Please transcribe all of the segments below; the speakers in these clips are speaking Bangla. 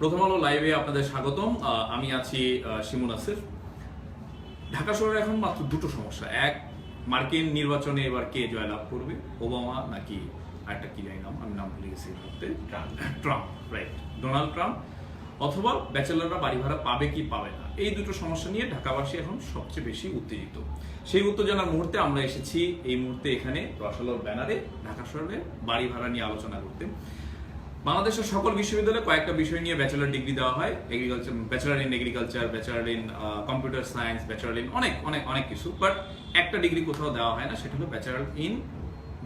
প্রথম আলো লাইভে আপনাদের স্বাগতম। আমি আছি আহ, শিমুল আসিফ। ঢাকা শহরে এখন মাত্র দুটো সমস্যা। এক মার্কিন নির্বাচনে এবার কে জয়লাভ করবে? ওবামা নাকি আরেকটা কি জানি নাম আমি নাম ভুলে গেছি ট্রাম্প। Right Donald Trump. অথবা ব্যাচেলাররা বাড়ি ভাড়া পাবে কি পাবে না। এই দুটো সমস্যা নিয়ে ঢাকাবাসী এখন সবচেয়ে বেশি উত্তেজিত। সেই উত্তেজনার মুহূর্তে আমরা এসেছি এই মুহূর্তে এখানে রসালোর ব্যানারে ঢাকা শহরে বাড়ি ভাড়া নিয়ে আলোচনা করতে। বাংলাদেশের সকল বিশ্ববিদ্যালয়ে কয়েকটা বিষয় নিয়ে ব্যাচেলার ডিগ্রি দেওয়া হয়। Agriculture bachelor in agriculture bachelor in computer science bachelor in অনেক অনেক অনেক কিছু। বাট একটা ডিগ্রি কোথাও দেওয়া হয় না, সেটা হলো ব্যাচেলার ইন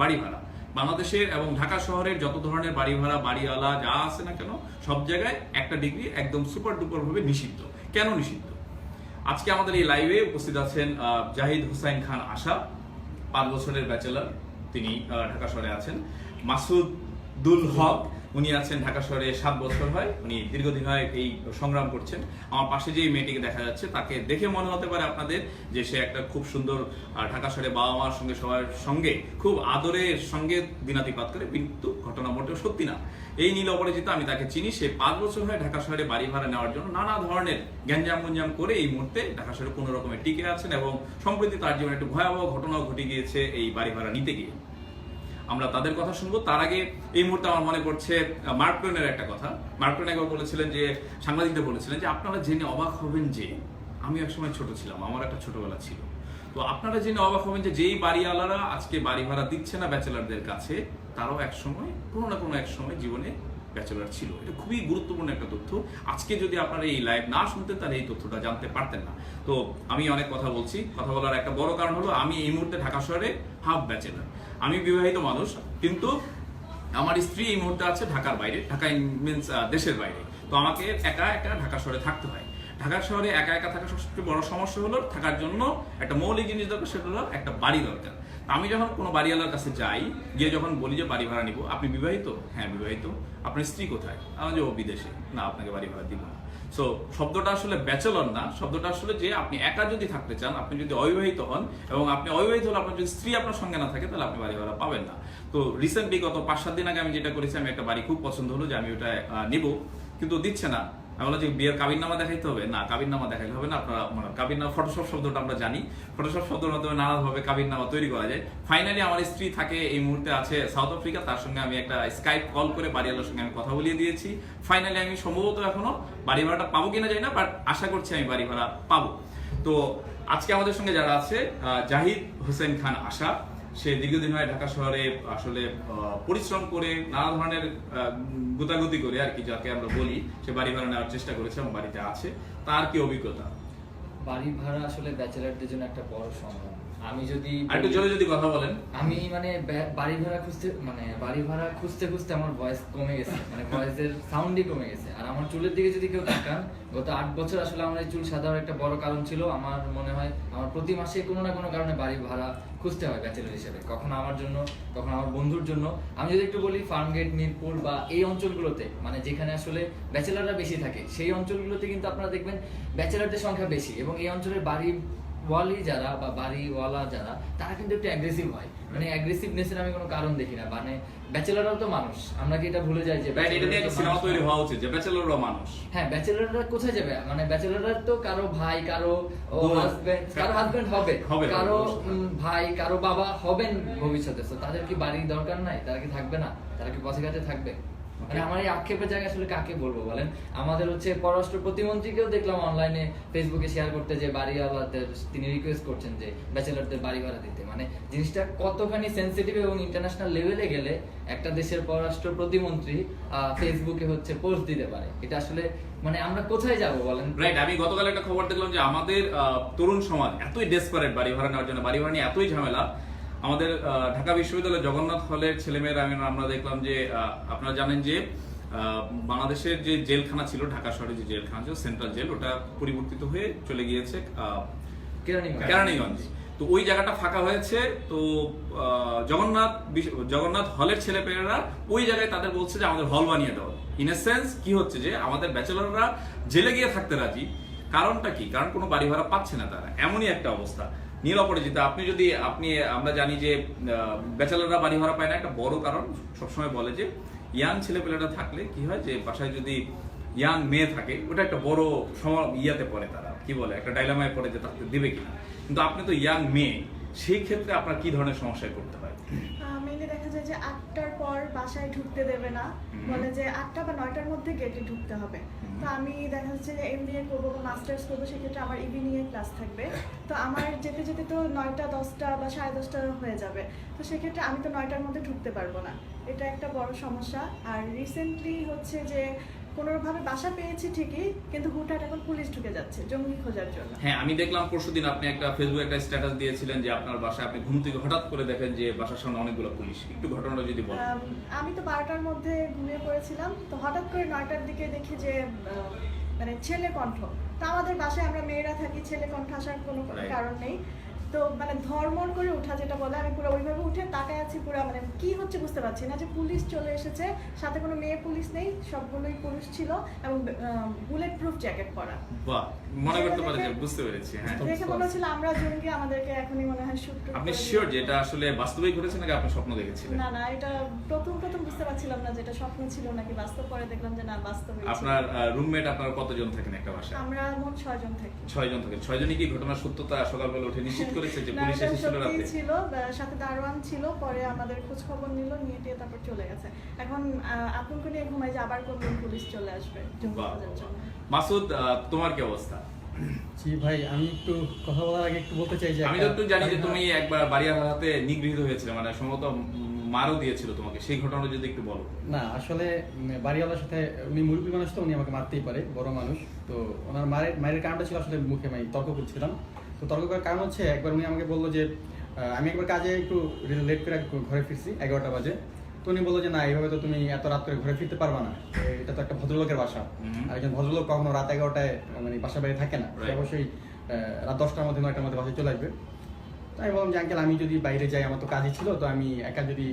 বাড়ি ভাড়া বাংলাদেশের এবং ঢাকা শহরের যত ধরনের বাড়ি ভাড়া বাড়িওয়ালা যা আছে না কেন, সব জায়গায় একটা ডিগ্রি একদম সুপার ডুপার ভাবে নিষিদ্ধ। কেন নিষিদ্ধ? আজকে আমাদের এই লাইভে উপস্থিত আছেন জাহিদ হুসাইন খান আশা, পাঁচ বছরের ব্যাচেলার তিনি ঢাকা শহরে আছেন। মাসুদুল হক উনি আছেন ঢাকা শহরে সাত বছর হয়, উনি দীর্ঘদিন হয় এই সংগ্রাম করছেন। আমার পাশে যে মেয়েটিকে দেখা যাচ্ছে, তাকে দেখে মনে হতে পারে আপনাদের যে সে একটা খুব সুন্দর ঢাকা শহরে বাবা মার সঙ্গে, সবার সঙ্গে, খুব আদরের সঙ্গে দিনাতিপাত করে, কিন্তু ঘটনা মোটেও সত্যি না। এই নীল অপরিচিত আমি তাকে চিনি, সে পাঁচ বছর হয় ঢাকা শহরে বাড়ি ভাড়া নেওয়ার জন্য নানা ধরনের গ্যাঞ্জাম গুঞ্জাম করে এই মুহূর্তে ঢাকা শহরে কোনো রকমের টিকে আছেন এবং সম্প্রতি তার জীবনে একটু ভয়াবহ ঘটনাও ঘটে গিয়েছে এই বাড়ি ভাড়া নিতে গিয়ে। আমরা তাদের কথা শুনব। তার আগে এই মুহূর্তে আমার মনে পড়ছে মার্ক একটা কথা। মার্ক একবার বলেছিলেন যে, সাংবাদিকদের বলেছিলেন যে, আপনারা জেনে অবাক হবেন যে, আমি একসময় ছোট ছিলাম, আমার একটা ছোটবেলা ছিল। তো আপনারা জেনে অবাক হবেন যে, যেই বাড়িওয়ালারা আজকে বাড়ি ভাড়া দিচ্ছে না ব্যাচেলারদের কাছে, তারাও এক সময় কোনো না কোনো এক সময় জীবনে ব্যাচেলার ছিল। এটা খুবই গুরুত্বপূর্ণ একটা তথ্য। আজকে যদি আপনারা এই লাইভ না শুনতেন, তাহলে এই তথ্যটা জানতে পারতেন না। তো আমি অনেক কথা বলছি। কথা বলার একটা বড় কারণ হলো, আমি এই মুহূর্তে ঢাকা শহরে হাফ ব্যাচেলার। আমি বিবাহিত মানুষ, কিন্তু আমার স্ত্রী এই মুহূর্তে আছে ঢাকার বাইরে ঢাকা মিনস দেশের বাইরে। তো আমাকে একা একা ঢাকা শহরে থাকতে হয়। ঢাকা শহরে একা একা থাকার সবচেয়ে বড় সমস্যা হলো থাকার জন্য একটা মৌলিক জিনিস দরকার, সেটা হলো একটা বাড়ি দরকার। আমি যখন কোনো বাড়িওয়ালার কাছে যাই, গিয়ে যখন বলি যে বাড়ি ভাড়া নিব, আপনি বিবাহিত? হ্যাঁ বিবাহিত। আপনার স্ত্রী কোথায়? আমার যে ও বিদেশে। না, আপনাকে বাড়ি ভাড়া দিব না। সো শব্দটা আসলে ব্যাচেলর না। শব্দটা আসলে যে আপনি একা যদি থাকতে চান, আপনি যদি অবিবাহিত হন এবং আপনি অবিবাহিত হলে আপনার যদি স্ত্রী আপনার সঙ্গে না থাকে, তাহলে আপনি বাড়ি ভাড়া পাবেন না। তো রিসেন্টলি গত পাঁচ সাত দিন আগে আমি যেটা করেছি, আমি একটা বাড়ি খুব পছন্দ হলো যে আমি ওটা নিব, কিন্তু দিচ্ছে না। আমি বললাম যে বিয়ের কাবির নামা দেখাইতে হবে। না কাবির নামা দেখাইতে হবে না, আপনারা মানে কাবির নামা ফটোশপ শব্দটা আমরা জানি। ফটোশপ শব্দের মাধ্যমে নানাভাবে কাবির নামা তৈরি করা যায়। ফাইনালি আমার স্ত্রী থাকে, এই মুহূর্তে আছে সাউথ আফ্রিকা তার সঙ্গে আমি একটা স্কাইপ কল করে বাড়িওয়ালার সঙ্গে আমি কথা বলিয়ে দিয়েছি। ফাইনালি আমি সম্ভবত এখনও বাড়ি ভাড়াটা পাবো কিনা জানি না বাট আশা করছি আমি বাড়ি ভাড়া পাবো। তো, আজকে আমাদের সঙ্গে যারা আছে জাহিদ, হোসেন খান, আশা। সে দীর্ঘদিন হয় ঢাকা শহরে আসলে পরিশ্রম করে নানা ধরনের গুতাগুতি করে আর কি, যাকে আমরা বলি। সে বাড়ি ভাড়া নেওয়ার চেষ্টা করেছে এবং বাড়িতে আছে। তার কি অভিজ্ঞতা? বাড়ি ভাড়া আসলে ব্যাচেলারদের জন্য একটা বড় সংগ্রাম আমি যদি একটু জোরে যদি কথা বলেন। আমি মানে বাড়ি ভাড়া খুঁজতে মানে বাড়ি ভাড়া খুঁজতে খুঁজতে আমার ভয়েস কমে গেছে। মানে ভয়েসের সাউন্ডই কমে গেছে। আর আমার চুলের দিকে যদি কেউ তাকান গত আট বছর আসলে আমার এই চুল সাদা একটা বড় কারণ ছিল। আমার মনে হয় আমার প্রতি মাসে কোনো না কোনো কারণে বাড়ি ভাড়া খুঁজতে হয় ব্যাচেলার হিসেবে। কখনো আমার জন্য কখনো আমার বন্ধুর জন্য। আমি যদি একটু বলি ফার্মগেট মিরপুর বা এই অঞ্চলগুলোতে মানে যেখানে আসলে ব্যাচেলাররা বেশি থাকে সেই অঞ্চলগুলোতে কিন্তু আপনারা দেখবেন ব্যাচেলারদের সংখ্যা বেশি। এবং এই অঞ্চলের বাড়ি ওয়ালি যারা বা বাড়িওয়ালা যারা তারা কিন্তু একটু অ্যাগ্রেসিভ হয়। মানে অ্যাগ্রেসিভনেসের আমি কোনো কারণ দেখি না। মানে ব্যাচেলাররাও তো মানুষ। আমরা কি এটা ভুলে যাই যে তৈরি হওয়া উচিত মানুষ। হ্যাঁ ব্যাচেলাররা কোথায় যাবে? মানে ব্যাচেলাররা তো কারও ভাই কারও বোন। হাজবেন্ড কারও হাজবেন্ড হবে। হবে, কারও ভাই কারও বাবা হবেন ভবিষ্যতে। তো তাদের কি বাড়ির দরকার নাই? তারা কি থাকবে না? তারা কি পথে ঘাটে থাকবে? মানে আমার এই আক্ষেপের জায়গায় আসলে কাকে বলব বলেন? আমাদের হচ্ছে পররাষ্ট্র প্রতিমন্ত্রীকেও দেখলাম অনলাইনে ফেসবুকে শেয়ার করতে যে বাড়িওয়ালাদের তিনি রিকোয়েস্ট করছেন যে ব্যাচেলারদের বাড়ি ভাড়া দিতে। মানে জিনিসটা কতখানি সেন্সিটিভ এবং ইন্টারন্যাশনাল লেভেলে গেলে একটা দেশের পররাষ্ট্র প্রতিমন্ত্রী আহ, ফেসবুকে হচ্ছে পোস্ট দিতে পারে। এটা আসলে মানে আমরা কোথায় যাব বলেন? রাইট আমি গতকাল একটা খবর দেখলাম যে আমাদের তরুণ সমাজ এতই ডেসপারেট বাড়ি ভাড়া নেওয়ার জন্য বাড়ি ভাড়া নিয়ে এতই ঝামেলা আমাদের ঢাকা বিশ্ববিদ্যালয়ের জগন্নাথ হলের ছেলেমেয়েরা আমি আমরা দেখলাম যে আপনারা জানেন যে বাংলাদেশের যে জেলখানা ছিল ঢাকা শহরে যে জেলখানা ছিল সেন্ট্রাল জেল ওটা পরিবর্তিত হয়ে চলে গিয়েছে কেরানীগঞ্জ। তো ওই জায়গাটা ফাঁকা হয়েছে তো জগন্নাথ জগন্নাথ হলের ছেলেপেলেরা ওই জায়গায় তাদের বলছে যে আমাদের হল বানিয়ে দেওয়া ইন এ সেন্স কি হচ্ছে যে আমাদের ব্যাচেলররা জেলে গিয়ে থাকতে রাজি। কারণটা কি? কারণ কোনো বাড়ি ভাড়া পাচ্ছে না তারা। এমনই একটা অবস্থা। নীল অপরাজিতা আপনি যদি, আপনি, আমরা জানি যে ব্যাচেলাররা বাড়ি ভাড়া পায় না, একটা বড় কারণ সবসময় বলে যে, ইয়াং ছেলেপেলেরা থাকলে কি হয় যে, বাসায় যদি ইয়াং মেয়ে থাকে, ওটা একটা বড় ইয়াতে পড়ে তারা। কি বলে? একটা ডাইলামায় পড়ে যে তাকে দেবে কিনা। কিন্তু আপনি তো ইয়াং মেয়ে সেই ক্ষেত্রে আপনার কি ধরনের সমস্যায় করতে হয়? মেইনলি দেখা যায় যে আটটার পর বাসায় ঢুকতে দেবে না। বলে যে আটটা বা নয়টার মধ্যে গেটে ঢুকতে হবে। তো আমি দেখা যাচ্ছে যে এমবিএ করব বা মাস্টার্স করব সেক্ষেত্রে আমার ইভিনিং এ ক্লাস থাকবে। তো আমার যেতে যেতে তো নয়টা দশটা বা সাড়ে দশটা হয়ে যাবে। তো সেক্ষেত্রে আমি তো নয়টার মধ্যে ঢুকতে পারব না। এটা একটা বড় সমস্যা। আর রিসেন্টলি হচ্ছে যে কোনোভাবে বাসা পেয়েছি ঠিকই কিন্তু হুটহাট এখন পুলিশ ঢুকে যাচ্ছে জঙ্গি খোঁজার জন্য। হ্যাঁ আমি দেখলাম পরশুদিন আপনি একটা ফেসবুকে একটা স্ট্যাটাস দিয়েছিলেন যে আপনার বাসায় আপনি ঘুম থেকে হঠাৎ করে দেখেন যে বাসার সামনে অনেকগুলো পুলিশ। একটু ঘটনাটা যদি বলেন। আমি তো বারোটার মধ্যে ঘুমিয়ে পড়েছিলাম তো হঠাৎ করে নয়টার দিকে দেখি যে মানে ছেলে কণ্ঠ। তো আমাদের বাসায় আমরা মেয়েরা থাকি ছেলে কণ্ঠ আসার কোনো কোনো কারণ নেই। তো মানে ধর্মর করে উঠা যেটা বলে আমি পুরো ওইভাবে উঠে তাকায় আছি পুরো মানে কি হচ্ছে বুঝতে পারছি না যে পুলিশ চলে এসেছে সাথে কোনো মেয়ে পুলিশ নেই সবগুলোই পুরুষ ছিল এবং বুলেট প্রুফ জ্যাকেট পরা। বাহ মনে করতে পারে যে বুঝতে পেরেছি হ্যাঁ। দেখে মনে হচ্ছিল আমরা জঙ্গি আমাদেরকে এখনই মনে হয় শুট আপনি শিওর যে এটা আসলে বাস্তবেই ঘটেছে নাকি আপনি স্বপ্ন দেখেছিলেন? না না এটা প্রথম প্রথম বুঝতে পারছিলাম না যেটা স্বপ্ন ছিল নাকি বাস্তব পরে দেখলাম যে না বাস্তবে আপনার রুমমেট আপনার কতজন থাকেন একটা বাসায়? আমরা মোট ছয়জন থাকি। ছয় জন থাকেন ছয় জনই কি ঘটনার সত্যতা সকালবেলা উঠে নিশ্চিত করেছে যে পুলিশ এসেছিল রাতে। ছিল সাথে দারোয়ান ছিল পরে আমাদের খোঁজ খবর নিল নিয়ে দিয়ে তারপর চলে গেছে। এখন আহ, আতঙ্ক নিয়ে ঘুমাই যে আবার কোন পুলিশ চলে আসবে। মাসুদ তোমার কি অবস্থা? জি ভাই আমি একটু কথা বলার আগে একটু বলতে চাই যে আমি যতটুকু জানি যে তুমি একবার বাড়িয়ার হাতে নিগৃহীত হয়েছিলে মানে সম্ভবত মারও দিয়েছিল তোমাকে। সেই ঘটনা যদি একটু বলো। না আসলে বাড়িওয়ালার সাথে উনি মুরব্বী মানুষ তো উনি আমাকে মারতেই পারে বড় মানুষ। তো ওনার মায়ের মায়ের কারণটা ছিল আসলে মুখে আমি তর্ক করছিলাম। তো তর্ক করার কারণ হচ্ছে একবার উনি আমাকে বলল যে আমি একবার কাজে একটু লেট করে ঘরে ফিরছি এগারোটা বাজে। তো উনি বলল যে না এইভাবে তো তুমি এত রাত করে ঘরে ফিরতে পারবা না। এটা তো একটা ভদ্রলোকের বাসা। আর একজন ভদ্রলোক কখনো রাত এগারোটায় মানে বাসা বাইরে থাকে না। অবশ্যই রাত দশটার মধ্যে নয়টার মধ্যে বাসায় চলে আসবে। তো আমি বললাম যে আঙ্কেল আমি যদি বাইরে যাই আমার তো কাজই ছিল তো আমি একা যদি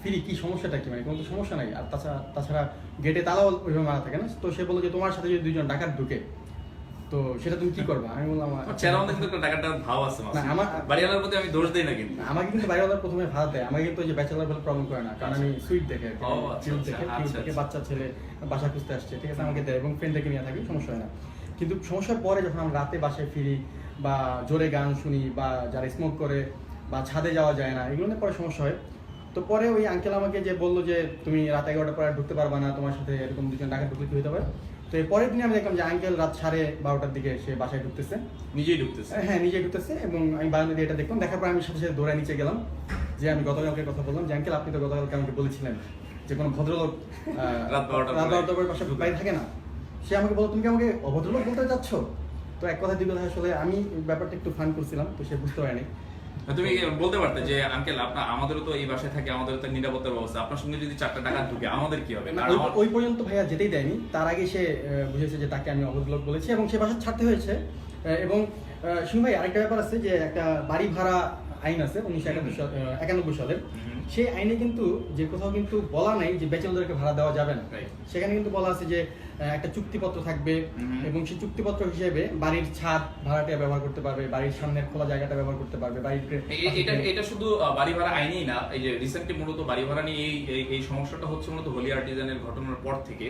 ফিরি কি সমস্যাটা কি? মানে কোনো তো সমস্যা নাই। আর তাছাড়া তাছাড়া গেটে তালাও ওইভাবে মারা থাকে না। তো সে বলল যে তোমার সাথে যদি দুজন ডাকাত ঢুকে তো সেটা তুমি কি করবা? আমি বললাম চেহারা কিন্তু একটা টাকাটার ভাব আছে না, আমার- বাড়িওয়ালার প্রতি আমি দোষ দেই না কিন্তু। আমাকে কিন্তু বাইরেওয়ালার প্রথমে ভাড়া দেয়। আমাকে কিন্তু যে ব্যাচেলার বলে প্রবলেম করে না কারণ আমি সুইট দেখে। ও, আচ্ছা, আচ্ছা, দেখে আচ্ছা, আচ্ছা। বাচ্চা ছেলে বাসা খুঁজতে আসছে ঠিক আছে আমাকে দেয় এবং নিয়ে থাকি সমস্যা হয় না। কিন্তু সমস্যার পরে যখন আমরা রাতে বাসায় ফিরি বা জোরে গান শুনি বা যারা স্মোক করে বা ছাদে যাওয়া যায় না এগুলো নিয়ে পরে সমস্যা হয়। তো পরে ওই আঙ্কেল আমাকে যে বলল যে তুমি রাত এগারোটা পরে ঢুকতে পারবা না তোমার সাথে এরকম দুজন টাকা ঢুকলে কি হতে পারে। তো এর পরের দিনে আমি দেখলাম যে আঙ্কেল রাত সাড়ে বারোটার দিকে সে বাসায় ঢুকতেছে। নিজেই ঢুকতেছে। হ্যাঁ নিজে ঢুকতেছে এবং আমি বারান্দা দিয়ে এটা দেখলাম। দেখার পর আমি সাথে সাথে নিচে গেলাম যে আমি গতকালকে কথা বললাম যে আঙ্কেল আপনি তো গতকালকে আমাকে বলেছিলেন যে কোনো ভদ্রলোক রাত বারোটার রাত বারোটার পরে বাসা বাইরে থাকে না। সে আমাকে বলো তুমি কি আমাকে অভদ্রলোক বলতে যাচ্ছ তো এক কথা দুই কথা আসলে আমি ব্যাপারটা একটু ফান করছিলাম তো সে বুঝতে পারেনি। তুমি বলতে পারতে যে আঙ্কেল আপনার আমাদেরও তো এই বাসায় থাকে আমাদের তো নিরাপত্তার ব্যবস্থা। আপনার সঙ্গে যদি চারটা টাকা ঢুকে আমাদের কি হবে? ওই- পর্যন্ত ভাইয়া যেতেই দেয়নি। তার আগে সে বুঝেছে যে তাকে আমি অভদ্রলোক বলেছি এবং সে বাসা ছাড়তে হয়েছে। এবং শুনুন ভাই আরেকটা ব্যাপার আছে যে একটা বাড়ি ভাড়া আইন আছে উনিশশো সাল একানব্বই সালের। সেই আইনে কিন্তু যে কোথাও কিন্তু বলা নাই যে ব্যাচেলরদেরকে ভাড়া দেওয়া যাবে না। সেখানে কিন্তু বলা আছে যে একটা চুক্তিপত্র থাকবে এবং সেই চুক্তিপত্র হিসেবে বাড়ির ছাদ ভাড়াটিয়া ব্যবহার করতে পারবে বাড়ির সামনের খোলা জায়গাটা ব্যবহার করতে পারবে বাড়ির এটা এটা শুধু বাড়ি ভাড়া আইনেই না এই যে রিসেন্টলি মূলত বাড়ি ভাড়া নিয়ে এই- এই সমস্যাটা হচ্ছে মূলত হোলি আর্টিজানের ঘটনার পর থেকে।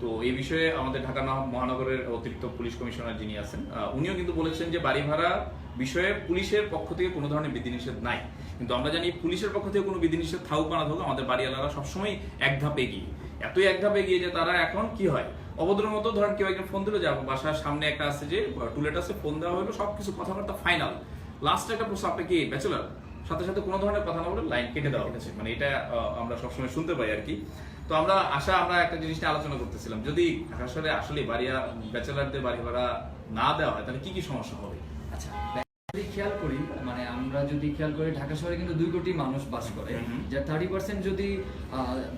তো এই বিষয়ে আমাদের ঢাকা মহানগরের অতিরিক্ত পুলিশ কমিশনার যিনি আছেন উনিও কিন্তু বলেছেন যে বাড়ি ভাড়া বিষয়ে পুলিশের পক্ষ থেকে কোনো ধরনের বিধিনিষেধ নাই। কিন্তু আমরা জানি পুলিশের পক্ষ থেকে কোনো বিধিনিষেধ থাকুক বা না থাকুক আমাদের বাড়িওয়ালারা সবসময় এক ধাপ এগিয়ে। এতই এক ধাপ এগিয়ে যে তারা এখন কি হয়? অভদ্রের মতো ধরেন কেউ একজন ফোন দিল যে বাসার সামনে একটা আছে যে টুলেট আছে ফোন দেওয়া হলো, সবকিছু কথাবার্তা ফাইনাল লাস্ট একটা প্রশ্ন, আপনি কি ব্যাচেলার সাথে সাথে কোনো ধরনের কথা না বলে লাইন কেটে দেওয়া হয়েছে। মানে এটা আমরা সবসময় শুনতে পাই আর কি। তো আমরা আশা, আমরা একটা জিনিস নিয়ে আলোচনা করতেছিলাম। যদি আসলে আসলে বাড়িয়া ব্যাচেলারদের বাড়ি ভাড়া না দেওয়া হয়, তাহলে কি কি সমস্যা হবে? আচ্ছা। যদি খেয়াল করি মানে আমরা যদি খেয়াল করি ঢাকা শহরে কিন্তু দুই কোটি মানুষ বাস করে। যার থার্টি পার্সেন্ট যদি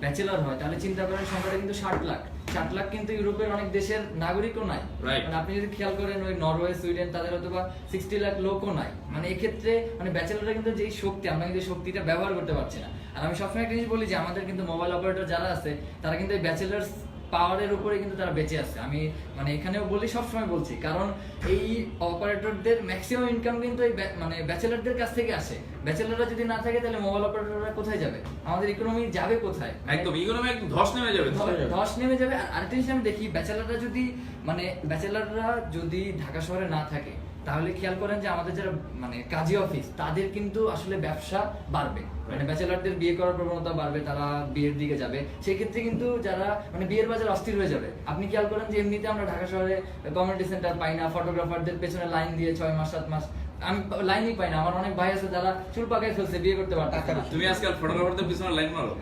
ব্যাচেলার হয় তাহলে চিন্তা করেন সংখ্যাটা কিন্তু ষাট লাখ। ষাট লাখ কিন্তু ইউরোপের অনেক দেশের নাগরিকও নাই। মানে আপনি যদি খেয়াল করেন ওই নরওয়ে সুইডেন তাদের হয়তো বা সিক্সটি লাখ লোকও নাই। মানে এক্ষেত্রে মানে ব্যাচেলাররা কিন্তু যেই শক্তি আমরা কিন্তু শক্তিটা ব্যবহার করতে পারছি না। আর আমি সবসময় একটা জিনিস বলি যে আমাদের কিন্তু মোবাইল অপারেটর যারা আছে তারা কিন্তু এই ব্যাচেলার্স পাওয়ারের উপরে কিন্তু তারা বেঁচে আছে। আমি মানে এখানেও বলি সবসময় বলছি কারণ এই অপারেটরদের ম্যাক্সিমাম ইনকাম কিন্তু এই মানে ব্যাচেলারদের কাছ থেকে আসে। ব্যাচেলাররা যদি না থাকে তাহলে মোবাইল অপারেটররা কোথায় যাবে? আমাদের ইকোনমি যাবে কোথায়? মানে একদম ইকোনমি একদম ধস নেমে যাবে। ধস নেমে যাবে। আর আরেকটা জিনিস আমি দেখি ব্যাচেলাররা যদি মানে ব্যাচেলাররা যদি ঢাকা শহরে না থাকে তাহলে খেয়াল করেন যে আমাদের যারা মানে কাজী অফিস তাদের কিন্তু আসলে ব্যবসা বাড়বে। মানে ব্যাচেলারদের বিয়ে করার প্রবণতা বাড়বে তারা বিয়ের দিকে যাবে। সেক্ষেত্রে কিন্তু যারা মানে বিয়ের বাজার অস্থির হয়ে যাবে। আপনি খেয়াল করেন যে এমনিতে আমরা ঢাকা শহরে কমিউনিটি সেন্টার পাই না ফটোগ্রাফারদের পেছনে লাইন দিয়ে ছয় মাস সাত মাস আমি লাইনই পাই না। আমার অনেক ভাই আছে যারা চুল পাকায় ফেলছে বিয়ে করতে পারতেছে না। তুমি আজকাল ফটোগ্রাফারদের পিছনে লাইন মারো?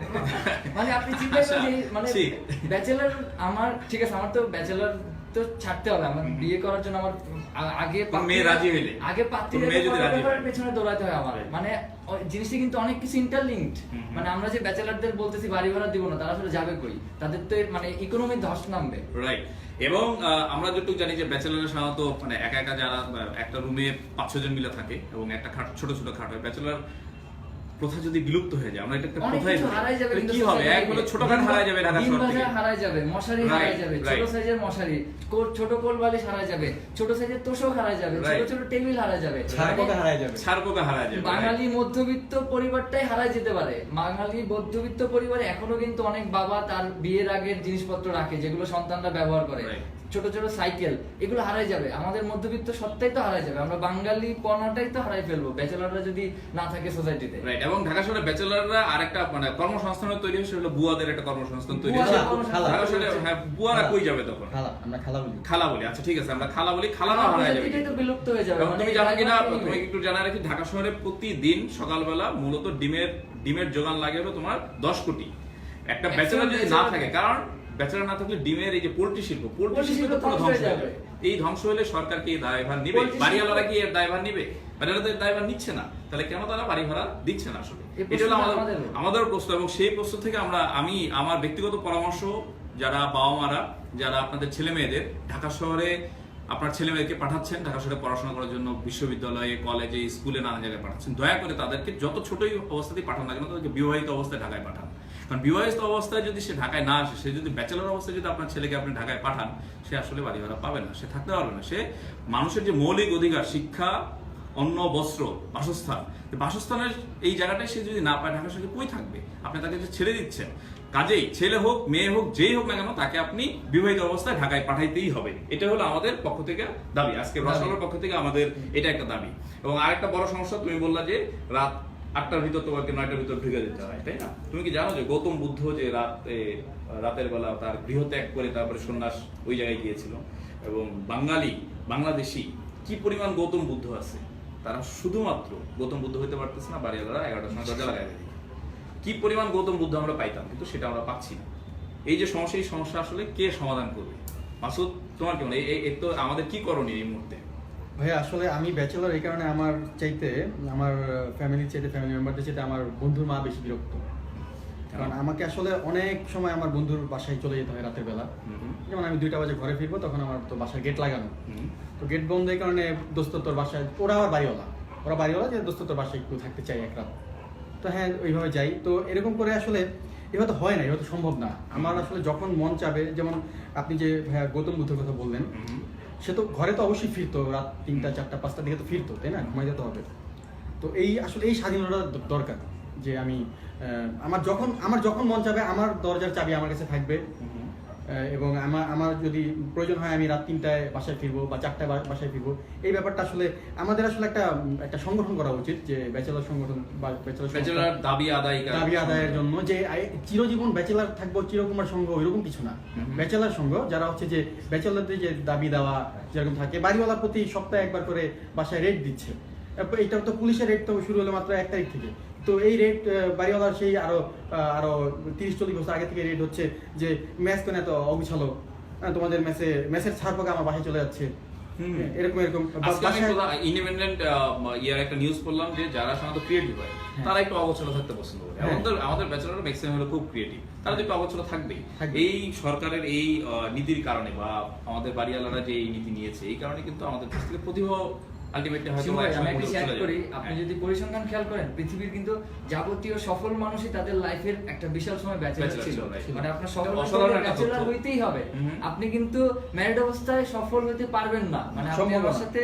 মানে আপনি চিন্তা করেন মানে। ব্যাচেলার আমার ঠিক আছে আমার তো ব্যাচেলার তো ছাড়তে হবে আমার বিয়ে করার জন্য আমার আগে মেয়ে রাজি হইলে? আগে পাত্রী মেয়ে যদি রাজি হয়? পেছনে দৌড়াতে হয় আমার মানে জিনিসটা কিন্তু অনেক কিছু ইন্টারলিঙ্কড। মানে আমরা যে ব্যাচেলারদের বলতেছি বাড়ি ভাড়া দিব না তারা আসলে যাবে কই? তাদের তো মানে ইকোনমি ধস নামবে। রাইট এবং আমরা যেটুকু জানি যে ব্যাচেলার সাধারণত মানে একা একা যারা একটা রুমে পাঁচ ছজন মিলে থাকে এবং একটা খাট ছোট ছোট খাট হয়। ব্যাচেলার প্রথা যদি বিলুপ্ত হয়ে যায় আমরা এটা একটা কোথায় হারাই যাবে কি হবে? society এক হলো ছোট খাট হারাই যাবে ঢাকা শহর থেকে হারাই যাবে মশারি হারাই যাবে ছোট সাইজের মশারি ছোট কোল বালিশ হারাই যাবে ছোট সাইজের তোষক হারাই যাবে ছোট ছোট টেবিল হারাই যাবে। ছাড় পোকা হারায় যাবে? ছাড়পোকা হারাই যাবে? বাঙালি মধ্যবিত্ত পরিবারটাই হারাই যেতে পারে। বাঙালি মধ্যবিত্ত পরিবারে এখনও কিন্তু অনেক বাবা তার বিয়ের আগের জিনিসপত্র রাখে যেগুলো সন্তানরা ব্যবহার করে. ছোট ছোট সাইকেল এগুলো হারাই যাবে। আমাদের মধ্যবিত্ত সত্তাই তো হারাই যাবে। আমরা বাঙালি পণাটাই তো হারাই ফেলব ব্যাচেলাররা যদি না থাকে সোসাইটিতে রাইট এবং ঢাকা শহরে ব্যাচেলাররা আরেকটা মানে কর্মসংস্থানের তৈরি হয়েছে হলো বুয়াদের একটা কর্মসংস্থান তৈরি হয়েছে ঢাকা শহরে হ্যাঁ বুয়ারা কই যাবে তখন? খালা আমরা খালা বলি। খালা বলি আচ্ছা ঠিক আছে আমরা খালা বলি খালারা হারাই যাবে। এটাই তো বিলুপ্ত হয়ে যাবে। তুমি জানো কিনা তুমি একটু জানা রাখি ঢাকা শহরে প্রতিদিন সকালবেলা মূলত ডিমের ডিমের যোগান লাগে হলো তোমার দশ কোটি। একটা ব্যাচেলার যদি না থাকে কারণ ব্যাচেলার না থাকলে ডিমের এই যে পোল্ট্রি শিল্প পোল্ট্রি শিল্প শিল্প পুরো ধ্বংস হয়ে যাবে। এই ধ্বংস হলে সরকার কি দায়ভার নিবে? বাড়িওয়ালারা কি এর দায়ভার নিবে? বাড়িওয়ালাদের দায়ভার নিচ্ছে না। তাহলে কেন তারা বাড়ি ভাড়া দিচ্ছে না আসলে? এটা হলো আমাদের আমাদের প্রশ্ন এবং সেই প্রশ্ন থেকে আমরা আমি আমার ব্যক্তিগত পরামর্শ যারা বাবা মারা যারা আপনাদের ছেলে মেয়েদের ঢাকা শহরে আপনার ছেলে মেয়েকে পাঠাচ্ছেন ঢাকা শহরে পড়াশোনা করার জন্য বিশ্ববিদ্যালয়ে কলেজে স্কুলে নানা জায়গায় পাঠাচ্ছেন। দয়া করে তাদেরকে যত ছোটই অবস্থাতেই পাঠান না কেন তাদেরকে বিবাহিত অবস্থায় ঢাকায় পাঠান। কারণ বিবাহিত অবস্থায় যদি সে ঢাকায় না আসে সে যদি ব্যাচেলর অবস্থায় যদি আপনার ছেলেকে আপনি ঢাকায় পাঠান সে আসলে বাড়ি ভাড়া পাবে না সে থাকতে পারবে না। সে মানুষের যে মৌলিক অধিকার শিক্ষা অন্ন বস্ত্র বাসস্থান বাসস্থানের এই জায়গাটায় সে যদি না পায় ঢাকা শহরে কই থাকবে? আপনি তাকে যে ছেড়ে দিচ্ছেন কাজেই ছেলে হোক মেয়ে হোক যেই হোক না কেন তাকে আপনি বিবাহিত অবস্থায় ঢাকায় পাঠাইতেই হবে। এটা হলো আমাদের পক্ষ থেকে দাবি। আজকে রসগোল্লার পক্ষ থেকে আমাদের এটা একটা দাবি। এবং আরেকটা বড় সমস্যা তুমি বললা যে রাত আটটার ভিতর তোমাকে নয়টার ভিতর ঢুকে যেতে হয়, তাই না? তুমি কি জানো যে গৌতম বুদ্ধ যে রাতে, রাতের বেলা তার গৃহ ত্যাগ করে তারপরে সন্ন্যাস ওই জায়গায় গিয়েছিল এবং বাঙালি, বাংলাদেশি, কি পরিমাণ গৌতম বুদ্ধ আছে, তারা শুধুমাত্র গৌতম বুদ্ধ হইতে পারতেছে না, বাড়িওয়ালারা এগারোটার সময় দরজা লাগাই দেয় কি পরিমাণ গৌতম বুদ্ধ আমরা পাইতাম, কিন্তু সেটা আমরা পাচ্ছি না। এই যে সমস্যা, এই সমস্যা আসলে কে সমাধান করবে? মাসুদ, তোমার কেমন এই তো আমাদের কি করণীয় এই মুহূর্তে? ভাইয়া আসলে আমি ব্যাচেলর এই কারণে আমার চাইতে আমার ফ্যামিলির চাইতে ফ্যামিলি মেম্বারদের চাইতে আমার বন্ধুর মা বেশি বিরক্ত। কারণ আমাকে আসলে অনেক সময় আমার বন্ধুর বাসায় চলে যেতে হয় রাতের বেলা। যেমন আমি দুইটা বাজে ঘরে ফিরবো তখন আমার তো বাসায় গেট লাগানো। তো গেট বন্ধ এই কারণে দোস্ত তোর বাসায় ওরা আবার বাড়িওয়ালা। ওরা বাড়িওয়ালা যে দোস্ত তোর বাসায় একটু থাকতে চাই এক রাত। তো হ্যাঁ ওইভাবে যাই। তো এরকম করে আসলে এভাবে তো হয় না এভাবে তো সম্ভব না। আমার আসলে যখন মন চাবে যেমন আপনি যে ভাইয়া গৌতম বুদ্ধের কথা বললেন সে তো ঘরে তো অবশ্যই ফিরতো, রাত তিনটা, চারটা পাঁচটার দিকে তো ফিরতো, তাই না? ঘুমাই যেতে হবে। তো এই আসলে এই স্বাধীনতা দরকার যে আমি আমার যখন আমার যখন মন চাবে, আমার দরজার চাবি আমার কাছে থাকবে। এবং আমার আমার যদি প্রয়োজন হয় আমি রাত তিনটায় বাসায় ফিরবো বা চারটায় বাসায় ফিরবো। এই ব্যাপারটা আসলে আমাদের আসলে একটা একটা সংগঠন করা উচিত যে ব্যাচেলার সংগঠন বা ব্যাচেলার ব্যাচেলর দাবি আদায় দাবি আদায়ের জন্য যে চিরজীবন ব্যাচেলার থাকব চিরকুমার সংঘ ওইরকম কিছু না। ব্যাচেলার সংঘ যারা হচ্ছে যে ব্যাচেলারদের যে দাবি দেওয়া যেরকম থাকে বাড়িওয়ালা প্রতি সপ্তাহে একবার করে বাসায় রেট দিচ্ছে। এটা তো পুলিশের রেট তো শুরু হলো মাত্র এক তারিখ থেকে। তো এই রেট বাড়িওয়ালার সেই আরও আরও তিরিশ চল্লিশ বছর আগে থেকে রেট হচ্ছে যে ম্যাচ তো এত অগুছালো? হ্যাঁ, তোমাদের ম্যাচে ম্যাচের ছাড় পাকা আমার বাসায় চলে যাচ্ছে। এরকম এরকম। বা- আজকে আমি বাসায়- ইন্ডিপেন্ডেন্ট ইয়ার একটা নিউজ পড়লাম যে যারা সাধারণত ক্রিয়েটিভ হয়। তারা একটু অবচল থাকতে পছন্দ করে। হ্যাঁ। আমাদের আমাদের ব্যাচেলর ম্যাক্সিমাম হলো খুব ক্রিয়েটিভ তারা তো একটু অবচল থাকবেই। এই সরকারের এই নীতির কারণে বা আমাদের বাড়িওয়ালারা যে এই নীতি নিয়েছে এই কারণে কিন্তু আমাদের কাছ থেকে প্রতিভা আলটিমেটলি হয়তো আমি একটা শেয়ার করি আপনি হ্যাঁ। যদি পরিসংখ্যান খেয়াল করেন পৃথিবীর কিন্তু যাবতীয় সফল মানুষই তাদের লাইফের একটা বিশাল সময় ব্যাচেলর ছিল। মানে আপনার সফল ব্যাচেলর হইতেই হবে। আপনি কিন্তু ম্যারিড অবস্থায় সফল হতে পারবেন না। মানে আপনি আমার সাথে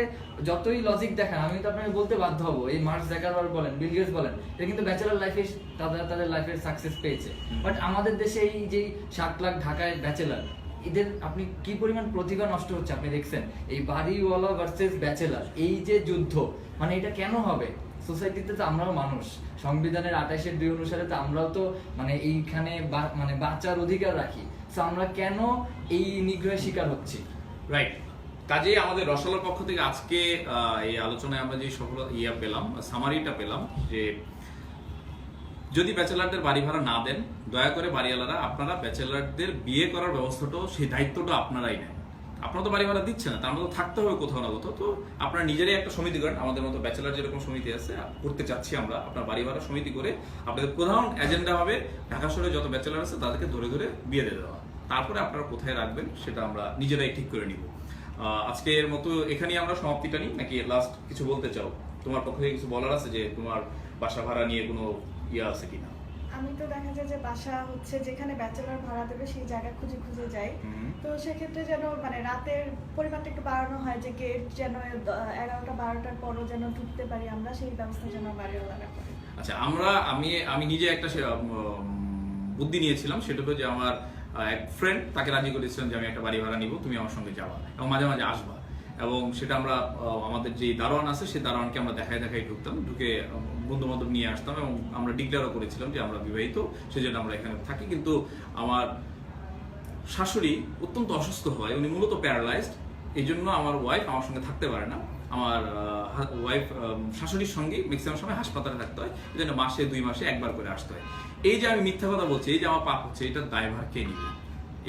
যতই লজিক দেখান আমি তো আপনাকে বলতে বাধ্য হব এই মার্ক জাকারবার্গ বলেন বিল গেটস বলেন এটা কিন্তু ব্যাচেলর লাইফে তাদের তাদের লাইফের সাকসেস পেয়েছে। বাট আমাদের দেশে এই যে ষাট লাখ ঢাকায় ব্যাচেলার এদের আপনি কি পরিমাণ প্রতিভা নষ্ট হচ্ছে আপনি দেখছেন? এই বাড়িওয়ালা ভার্সেস ব্যাচেলার এই যে যুদ্ধ মানে এটা কেন হবে? সোসাইটিতে তো আমরাও মানুষ। সংবিধানের আঠাশের দুই অনুসারে তো আমরাও তো মানে এইখানে মানে বাঁচার অধিকার রাখি। তো আমরা কেন এই নিগ্রহের শিকার হচ্ছি? রাইট কাজেই আমাদের রসালোর পক্ষ থেকে আজকে এই আলোচনায় আমরা যে সফল ইয়া পেলাম সামারিটা পেলাম যে যদি ব্যাচেলারদের বাড়ি ভাড়া না দেন, দয়া করে বাড়িওয়ালারা, আপনারা ব্যাচেলারদের বিয়ে করার ব্যবস্থাটাও, সেই দায়িত্বটা আপনারাই নেন। আপনারা তো বাড়ি ভাড়া দিচ্ছেন না তার মধ্যে থাকতে হবে কোথাও না কোথাও। তো আপনারা নিজেরাই একটা সমিতি করেন আমাদের মতো ব্যাচেলার যেরকম সমিতি আছে, করতে চাচ্ছি আমরা। আপনার বাড়ি ভাড়া সমিতি করে আপনাদের প্রধান এজেন্ডা হবে ঢাকা শহরে যত ব্যাচেলার আছে, তাদেরকে ধরে ধরে বিয়ে দিয়ে দেওয়া। তারপরে আপনারা কোথায় রাখবেন, সেটা আমরা নিজেরাই ঠিক করে নিব। আজকের মতো এখানেই আমরা সমাপ্তিটা নিই। নাকি লাস্ট কিছু বলতে চাও? তোমার পক্ষ থেকে কিছু বলার আছে যে তোমার বাসা ভাড়া নিয়ে কোনো ইয়ে আছে কিনা? আমি তো দেখা যায় যে বাসা হচ্ছে যেখানে ব্যাচেলর ভাড়া দেবে সেই জায়গা খুঁজে খুঁজে যাই। তো সেক্ষেত্রে যেন মানে রাতের পরিমাণটা একটু বাড়ানো হয় যে গেট যেন এগারোটা বারোটার পরও যেন ঢুকতে পারি আমরা সেই ব্যবস্থা যেন বাড়িওয়ালারা করে। আচ্ছা আমরা আমি আমি নিজে একটা বুদ্ধি নিয়েছিলাম সেটা হলো যে আমার এক ফ্রেন্ড তাকে রাজি করেছিলাম যে আমি একটা বাড়ি ভাড়া নিব তুমি আমার সঙ্গে যাবা। এবং মাঝে মাঝে আসবা। এবং সেটা আমরা আমাদের যে দারোয়ান আছে সেই দারোয়ানকে আমরা দেখায় দেখায় ঢুকতাম, ঢুকে বন্ধু বান্ধব নিয়ে আসতাম এবং আমরা ডিক্লেয়ারও করেছিলাম যে আমরা বিবাহিত, সেজন্য আমরা এখানে থাকি। কিন্তু আমার শাশুড়ি অত্যন্ত অসুস্থ হয়, উনি মূলত প্যারালাইজড এই জন্য আমার ওয়াইফ আমার সঙ্গে থাকতে পারে না। আমার ওয়াইফ শাশুড়ির সঙ্গে ম্যাক্সিমাম সময় হাসপাতালে থাকতে হয়, এই জন্য মাসে, দুই মাসে একবার করে আসতে হয়। এই যে আমি মিথ্যা কথা বলছি, এই যে আমার পাপ হচ্ছে, এটার দায়ভার কে নিবে?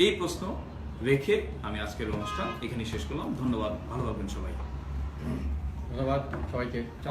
এই প্রশ্ন রেখে আমি আজকের অনুষ্ঠান এখানে শেষ করলাম। ধন্যবাদ। ভালো থাকবেন সবাই। ধন্যবাদ সবাইকে।